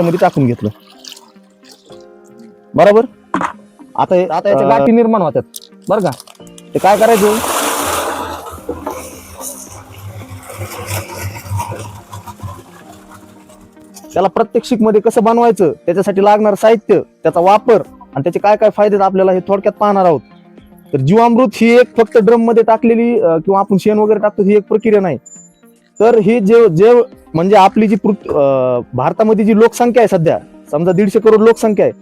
याच्यामध्ये टाकून घेतलं. बरोबर? आता हे- आता याच्या गाठी निर्माण होतात बरं का? ते काय करायचं? त्याला प्रत्येक शीकमध्ये कसं बनवायचं? त्याच्यासाठी लागणार साहित्य त्याचा वापर आणि त्याचे काय काय फायदे आहेत आपल्याला हे थोडक्यात पाहणार आहोत. तर जीवामृत ही एक फक्त ड्रममध्ये टाकलेली अं, किंवा आपण शेण वगैरे टाकतो ही एक प्रक्रिया नाही. तर ही जे जे म्हणजे आपली जी पृथ- अं, भारतामध्ये जी लोकसंख्या आहे सध्या समजा दीडशे करोड लोकसंख्या आहे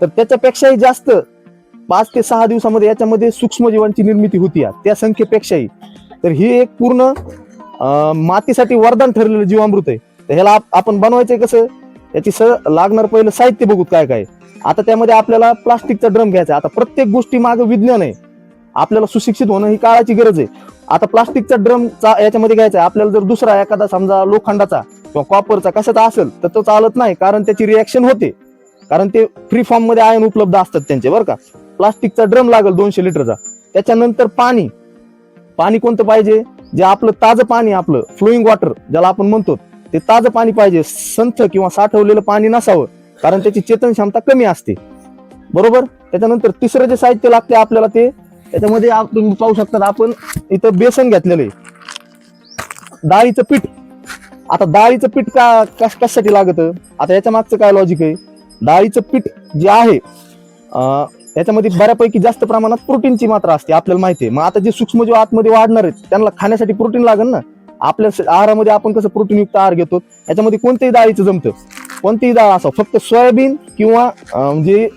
तर त्याच्यापेक्षाही जास्त पाच ते सहा दिवसामध्ये याच्यामध्ये सूक्ष्मजीवांची निर्मिती होती या, त्या संख्येपेक्षाही. तर ही एक पूर्ण मातीसाठी वरदान ठरलेलं जीवामृत आहे. तर ह्याला आपण बनवायचंय कसं याची स लागणार पहिलं साहित्य बघूत काय काय. आता त्यामध्ये आपल्याला प्लास्टिकचा ड्रम घ्यायचा आता प्रत्येक गोष्टी मागं विज्ञान आहे. आपल्याला सुशिक्षित होणं ही काळाची गरज आहे. आता प्लास्टिकचा ड्रम याच्यामध्ये घ्यायचा आहे. आपल्याला जर दुसरा एखादा समजा लोखंडाचा किंवा कॉपरचा कशाचा असेल तर तो चालत नाही कारण त्याची रिॲक्शन होते. कारण ते फ्री फॉर्ममध्ये आयन उपलब्ध असतात त्यांचे बरं का? प्लास्टिकचा ड्रम लागेल दोनशे लिटरचा. त्याच्यानंतर पाणी. पाणी कोणतं पाहिजे? जे आपलं ताजं पाणी आपलं फ्लोईंग वॉटर ज्याला आपण म्हणतो ते ताजं पाणी पाहिजे. संथ किंवा साठवलेलं पाणी नसावं कारण त्याची चेतन क्षमता कमी असते. बरोबर? त्याच्यानंतर तिसरं जे साहित्य लागते आपल्याला ते त्याच्यामध्ये तुम्ही पाहू शकता आपण इथं बेसन घेतलेलं आहे. डाळीचं पीठ. आता डाळीचं पीठ का कशासाठी लागत? आता याच्या मागचं काय लॉजिक आहे? डाळीचं पीठ जे आहे याच्यामध्ये बऱ्यापैकी जास्त प्रमाणात प्रोटीनची मात्रा असते आपल्याला माहिती आहे. मग आता जे सूक्ष्मजीव आतमध्ये वाढणार आहेत त्यांना खाण्यासाठी प्रोटीन लागेल ना? आपल्या आहारामध्ये आपण कसं प्रोटीन युक्त आहार घेतो याच्यामध्ये कोणत्याही डाळीचं जमतं? कोणतीही डाळ असो फक्त सोयाबीन किंवा म्हणजे जे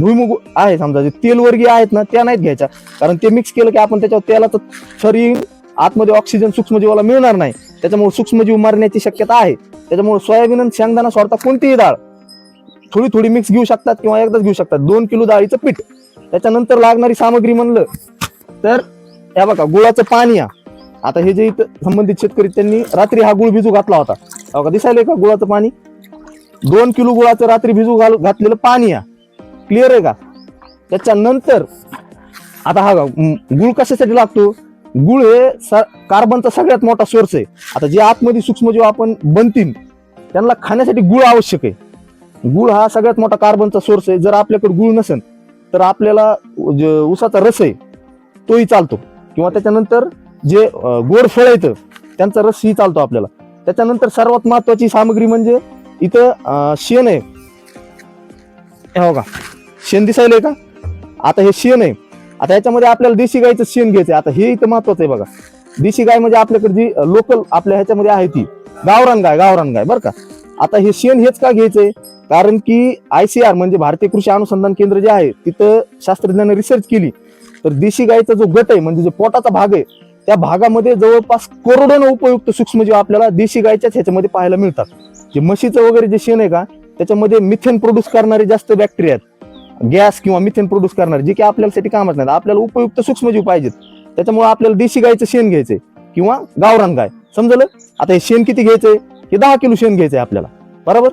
भुईमुग आहे समजा जे तेलवर्गीय आहेत ना त्या नाहीत घ्यायच्या. कारण ते मिक्स केलं की आपण त्याच्यावर तेलाचं शरीर आतमध्ये ऑक्सिजन सूक्ष्मजीवाला मिळणार नाही. त्याच्यामुळे सूक्ष्मजीव मरण्याची शक्यता आहे. त्याच्यामुळे सोयाबीन आणि शेंगदाणा सोडता कोणतीही डाळ थोडी थोडी मिक्स घेऊ शकतात किंवा एकदाच घेऊ शकतात. दोन किलो डाळीचं पीठ. त्याच्यानंतर लागणारी सामग्री म्हणलं तर या बघा गुळाचं पाणी या. आता हे जे इथं संबंधित शेतकरी त्यांनी रात्री हा गुळ भिजू घातला होता. बघा दिसायला का गुळाचं पाणी? दोन किलो गुळाचं रात्री भिजू घाल घातलेलं पाणी या. क्लिअर आहे का? त्याच्यानंतर आता हा गुळ कशासाठी लागतो? गुळ हे स- कार्बनचा सगळ्यात मोठा सोर्स आहे. आता जे आतमध्ये सूक्ष्मजीव आपण बनतील त्यांना खाण्यासाठी गुळ आवश्यक आहे. गुळ हा सगळ्यात मोठा कार्बनचा सोर्स आहे. जर आपल्याकडे गुळ नसेल तर आपल्याला उसाचा रस आहे तोही चालतो. किंवा त्याच्यानंतर जे गोड फळ येतं त्यांचा रस ही चालतो आपल्याला. त्याच्यानंतर सर्वात महत्वाची सामग्री म्हणजे इथं शेण आहे. हे हो का शेण दिसायलंय का? आता हे शेण आहे. आता याच्यामध्ये आपल्याला देशी गायचं शेण घ्यायचं आता हे इथं महत्वाचं आहे बघा. देशी गाय म्हणजे आपल्याकडे जी लोकल आपल्या ह्याच्यामध्ये आहे ती. गावरान गाय गावरान गाय बरं का? आता हे शेण हेच का घ्यायचंय? कारण की आयसीआर म्हणजे भारतीय कृषी अनुसंधान केंद्र जे आहे तिथं शास्त्रज्ञांनी रिसर्च केली. तर देशी गायचा जो गट आहे म्हणजे जो पोटाचा भाग आहे त्या भागामध्ये जवळपास करोडोनं उपयुक्त सूक्ष्मजीव आपल्याला देशी गायच्याच ह्याच्यामध्ये पाहायला मिळतात. जे म्हशीचं वगैरे जे शेण आहे का त्याच्यामध्ये मिथेन प्रोड्यूस करणारे जास्त बॅक्टेरिया आहेत. गॅस किंवा मिथेन प्रोड्यूस करणारे जे की आपल्यासाठी कामच नाही आपल्याला उपयुक्त सूक्ष्मजीव पाहिजेत. त्याच्यामुळे आपल्याला देशी गायचं शेण घ्यायचंय किंवा गावरान गाय. समजलं? आता हे शेण किती घ्यायचंय? हे दहा किलो शेण घ्यायचंय आपल्याला. बरोबर?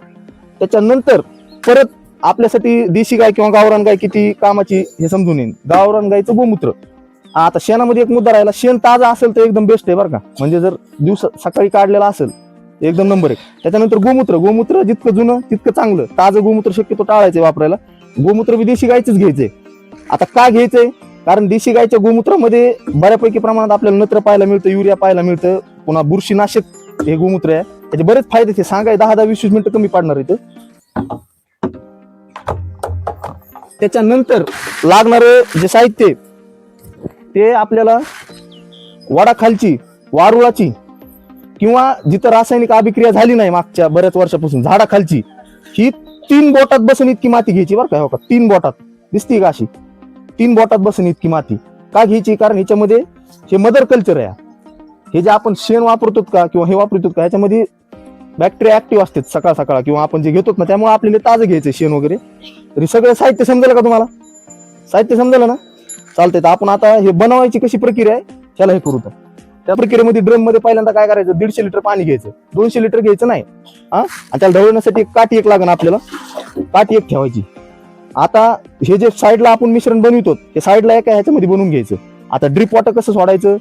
त्याच्यानंतर परत आपल्यासाठी देशी गाय किंवा गावरान गाय किती कामाची हे समजून येईल गावरान गायचं गोमूत्र. आता शेणामध्ये एक मुद्दा राहिला. शेण ताजा असेल तर एकदम बेस्ट आहे बरं का. म्हणजे जर दिवस सकाळी काढलेला असेल एकदम नंबर एक त्याच्यानंतर गोमूत्र गोमूत्र जितकं जुनं तितकं चांगलं. ताजं गोमूत्र शक्यतो टाळायचं वापरायला. गोमूत्र विदेशी देशी गायचंच घ्यायचंय. आता का घ्यायचंय? कारण देशी गायच्या गोमूत्रामध्ये बऱ्यापैकी प्रमाणात आपल्याला नत्र पाहायला मिळतं युरिया पाहायला मिळतं पुन्हा बुरशीनाशक हे गोमूत्र आहे. त्याचे बरेच फायदे ते सांगाय दहा दहा वीस वीस मिनिटं कमी पाडणार इथं त्याच्यानंतर लागणारं जे साहित्य आहे, ते आपल्याला वडाखालची वारुळाची किंवा जिथं रासायनिक अभिक्रिया झाली नाही मागच्या बऱ्याच वर्षापासून झाडाखालची ही तीन बोटात बसून इतकी माती घ्यायची बरं का हो का? तीन बोटात. दिसती का अशी? तीन बोटात बसून इतकी माती. का घ्यायची? कारण ह्याच्यामध्ये हे मदर कल्चर आहे. हे जे आपण शेण वापरतो का किंवा हे वापरतो का ह्याच्यामध्ये बॅक्टेरिया ऍक्टिव्ह असतात सकाळ सकाळ किंवा आपण जे घेतो ना त्यामुळे आपल्याला ताजं घ्यायचं शेण वगैरे. तरी सगळं साहित्य समजेल का तुम्हाला? साहित्य समजलं ना? चालतंय तर आपण आता हे बनवायची कशी प्रक्रिया आहे त्याला हे करू तर. त्या प्रक्रियेमध्ये ड्रममध्ये पहिल्यांदा काय करायचं? दीडशे लिटर पाणी घ्यायचं. दोनशे लिटर घ्यायचं नाही. हा? आणि त्याला ढवळण्यासाठी एक काठी एक लागण आपल्याला. काठी एक ठेवायची. आता हे जे साईडला आपण मिश्रण बनवितो ते साईडला एका ह्याच्यामध्ये बनवून घ्यायचं. आता ड्रिप वॉटर कसं सोडायचं?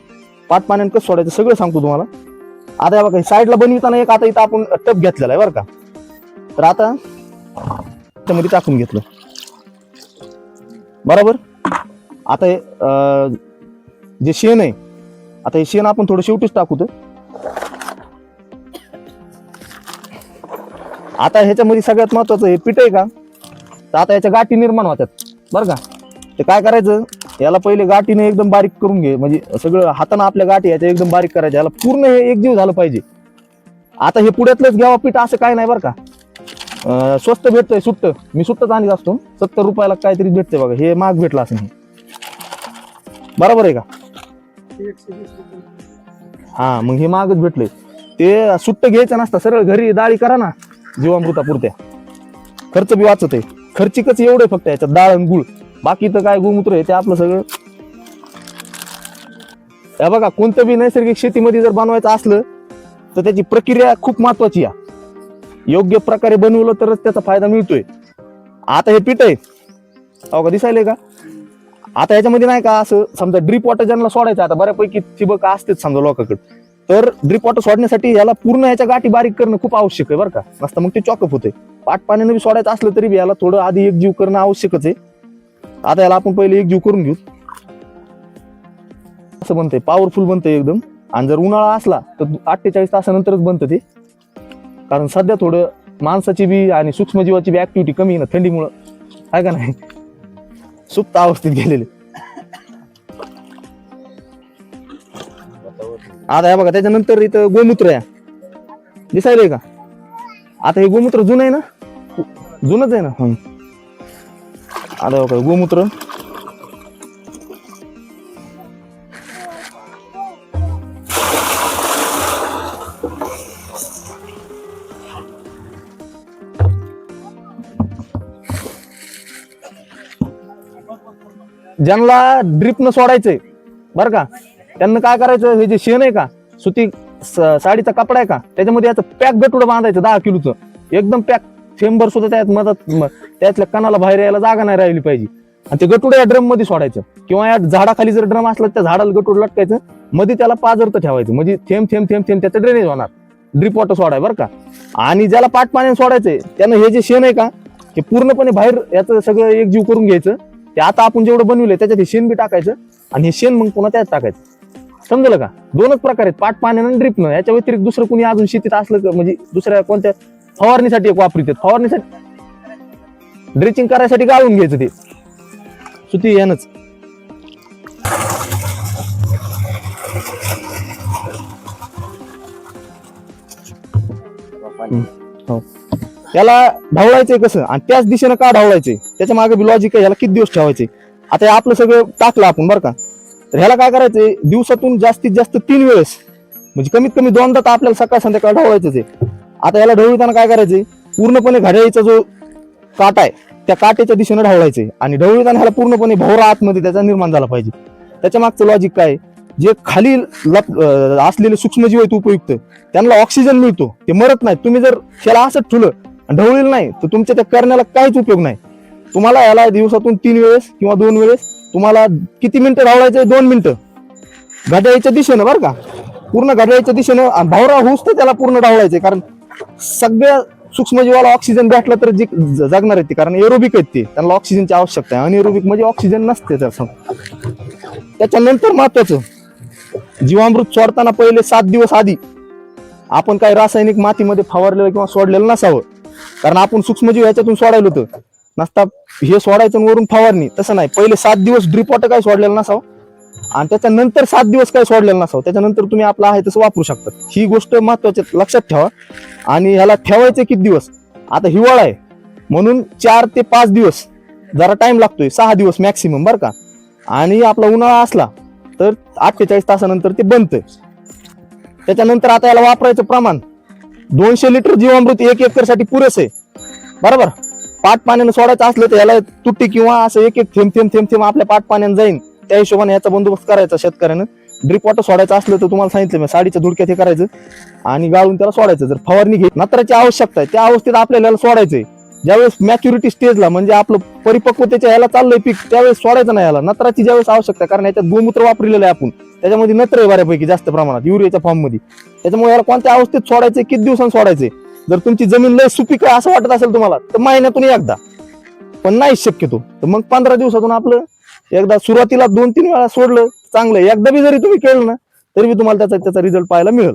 पाट पाण्यानं कसं सोडायचं? सगळं सांगतो तुम्हाला. आता हे बघा साईडला बनविताना एक आता इथं आपण टप घेतलेला आहे बरं का? तर आता त्यामध्ये टाकून घेतलं. बरोबर? आता जे शेण आहे आता हे शेण आपण थोडं शेवटीच टाकू तर. आता ह्याच्यामध्ये सगळ्यात महत्वाचं हे पीठ आहे का? तर आता याच्या गाठी निर्माण होतात बरं का? ते काय करायचं? याला पहिले गाठीने एकदम बारीक करून घे. म्हणजे सगळं हातानं आपल्या गाठी याच्या एकदम बारीक करायचं. याला पूर्ण हे एकजीव झालं पाहिजे. आता हे पुढ्यातलंच घ्यावा पीठ असं काय नाही बरं का? अं, स्वस्त भेटतंय सुट्ट. मी सुट्टच आणत असतो. सत्तर रुपयाला काहीतरी भेटतंय बघा. हे महाग भेटलं असं नाही बरोबर आहे का? हा मग हे मागच भेटले. ते सुट्ट घ्यायचं नसतं सरळ घरी डाळी करा ना जीवामृता पुरत्या. खर्च बी वाचत आहे. खर्चिकच एवढे फक्त याच्यात डाळ आणि गुळ. बाकी तर काय गोमूत्र आहे ते आपलं सगळं. या बघा कोणतं बी नैसर्गिक शेतीमध्ये जर बनवायचं असलं तर त्याची प्रक्रिया खूप महत्वाची आहे. योग्य प्रकारे बनवलं तरच त्याचा फायदा मिळतोय. आता हे पीठ आहे. अहो का दिसायलंय का? आता याच्यामध्ये नाही का असं समजा ड्रीप वॉटर ज्यांना सोडायचं आता बऱ्यापैकी चिबक असतेच समजा लोकांकडे. तर ड्रीप वॉटर सोडण्यासाठी याला पूर्ण याच्या गाठी बारीक करणं खूप आवश्यक आहे बरं का. नसतं मग ते चॉकअप होते पाट पाण्यानं बी सोडायचं असलं तरी बी याला थोडं आधी एक जीव करणं आवश्यकच आहे. आता याला आपण पहिले एक जीव करून घेऊ. असं बनतंय पॉवरफुल बनतंय एकदम. आणि जर उन्हाळा असला तर अठ्ठेचाळीस तासानंतरच बनतं ते. कारण सध्या थोडं माणसाची बी आणि सूक्ष्मजीवाची बी ऍक्टिव्हिटी कमी आहे ना थंडीमुळं. आहे का नाही? सुप्त अवस्थेत गेलेले. आता हे बघा त्याच्यानंतर इथं गोमूत्र आहे. दिसायलंय का? आता हे गोमूत्र जुनं आहे ना? जुनच आहे ना? हं. आता बघा गोमूत्र. ज्यांना ड्रिपनं सोडायचंय बरं का? त्यांना काय करायचं? हे जे शेण आहे का? सुती साडीचा कपडा आहे का? त्याच्यामध्ये याचं पॅक बेटुडं बांधायचं दहा किलोचं. एकदम पॅक शेंबर सुद्धा त्यात मदत त्यातल्या कणाला बाहेर यायला जागा नाही राहिली पाहिजे. आणि ते गटुडं या ड्रममध्ये सोडायचं. किंवा या झाडाखाली जर ड्रम असला त्या झाडाला गटुड लटकायचं. मध्ये त्याला पाजरत ठेवायचं. म्हणजे थेंब थेंब थेंब थेंब त्याचं ड्रेनेज होणार. ड्रिप वॉटर सोडाय बरं का? आणि ज्याला पाट पाण्याने सोडायचंय त्यानं हे जे शेण आहे का हे पूर्णपणे बाहेर याचं सगळं एकजीव करून घ्यायचं. ते आता आपण जेवढं बनवलंय त्याच्यात हे शेण बी टाकायचं आणि हे शेण मग पुन्हा त्यात टाकायचं. समजलं का? दोनच प्रकार आहेत पाट पाण्यानं आणि ड्रिपनं. याच्या व्यतिरिक्त दुसरं कुणी अजून शेतीत असलं म्हणजे दुसऱ्या कोणत्या फवारणीसाठी एक वापरतात फवारणीसाठी ड्रिचिंग करायसाठी गाळून घ्यायचं ते. सुती यानंच हो. याला ढवळायचंय कसं? आणि त्याच दिशेनं का ढवळायचंय? त्याच्यामागे बी लॉजिक आहे याला किती दिवस ठेवायचे आता हे आपलं सगळं टाकलं आपण बरं का? तर ह्याला काय करायचंय? दिवसातून जास्तीत जास्त तीन वेळेस म्हणजे कमीत कमी दोनदा तर आपल्याला सकाळ संध्याकाळ ढवळायचंच आहे. आता याला ढवळताना काय करायचंय? पूर्णपणे घड्याळीचा जो काटा आहे त्या काट्याच्या दिशेनं ढवळायचंय. आणि ढवळताना ह्याला पूर्णपणे भोवरा आतमध्ये त्याचा निर्माण झाला पाहिजे. त्याच्या मागचं लॉजिक काय जे खाली लप असलेले सूक्ष्मजीव आहेत उपयुक्त त्यांना ऑक्सिजन मिळतो ते मरत नाही तुम्ही जर ह्याला असंच ठुलं ढवळील नाही. तर तुमच्या त्या करण्याला काहीच उपयोग नाही. तुम्हाला याला दिवसातून तीन वेळेस किंवा दोन वेळेस तुम्हाला किती मिनिटं ढवळायचं दोन मिनिटं. घड्याळीच्या दिशेनं बरं का. पूर्ण घड्याळीच्या दिशेनं भावरा होऊस तर त्याला पूर्ण ढवळायचे कारण सगळ्या सूक्ष्मजीवाला ऑक्सिजन भेटला तर जी जगणार आहेत ते. कारण एरोबिक आहेत ते. त्यांना ऑक्सिजनची आवश्यकता आहे. अनएरोबिक म्हणजे ऑक्सिजन नसते त्याचं. त्याच्यानंतर महत्वाचं जीवामृत सोडताना पहिले सात दिवस आधी आपण काही रासायनिक मातीमध्ये फवारलेलं किंवा सोडलेलं नसावं. कारण आपण सूक्ष्मजीव याच्यातून सोडायला होतं. नसता हे सोडायचं वरून फवारणी तसं नाही. पहिले सात दिवस ड्रिप वॉटर काय सोडलेलं नसावं. आणि त्याच्यानंतर सात दिवस काय सोडलेलं नसावं. त्याच्यानंतर तुम्ही आपलं आहे तसं वापरू शकता. ही गोष्ट महत्वाची लक्षात ठेवा. आणि ह्याला ठेवायचे किती दिवस? आता हिवाळा आहे. म्हणून चार ते पाच दिवस. जरा टाइम लागतोय. सहा दिवस मॅक्सिमम बरं का? आणि आपला उन्हाळा असला तर अठ्ठेचाळीस तासानंतर ते बनतंय. त्याच्यानंतर आता याला वापरायचं प्रमाण. दोनशे लिटर जीवामृत एक एकरसाठी पुरेस आहे. बरोबर? पाट पाण्यानं सोडायचं असलं तर याला तुट्टी किंवा असं एक एक थेंब थेंब थेंब थेंब आपल्या पाट पाण्यानं जाईन. त्या हिशोबाने याचा बंदोबस्त करायचा शेतकऱ्यानं. ड्रिप वॉटर सोडायचं असलं तर तुम्हाला सांगितलं मी साडीच्या धुडक्यात हे करायचं आणि गाळून त्याला सोडायचं. जर फवारणी घेत नत्राची आवश्यकता आहे त्या अवस्थेत आपल्याला सोडायचंय. ज्यावेळेस मॅच्युरिटी स्टेजला म्हणजे आपलं परिपक्वतेच्या याला चाललंय पीक त्यावेळेस सोडायचं नाही याला. नत्राची ज्यावेळेस आवश्यकता कारण याच्यात गोमूत्र वापरलेलं आहे आपण. त्याच्यामध्ये नत्र आहे बऱ्यापैकी जास्त प्रमाणात युरियाच्या फॉर्ममध्ये. त्याच्यामुळे याला कोणत्या अवस्थेत सोडायचे किती दिवसांनी सोडायचे? जर तुमची जमीन लय सुपीक आहे असं वाटत असेल तुम्हाला तर महिन्यातून एकदा. पण नाही शक्यतो. तर मग पंधरा दिवसातून आपलं एकदा सुरुवातीला दोन तीन वेळा सोडलं चांगलं. एकदा बी जरी तुम्ही केलं ना तरी बी तुम्हाला त्याचा त्याचा रिझल्ट पाहायला मिळेल.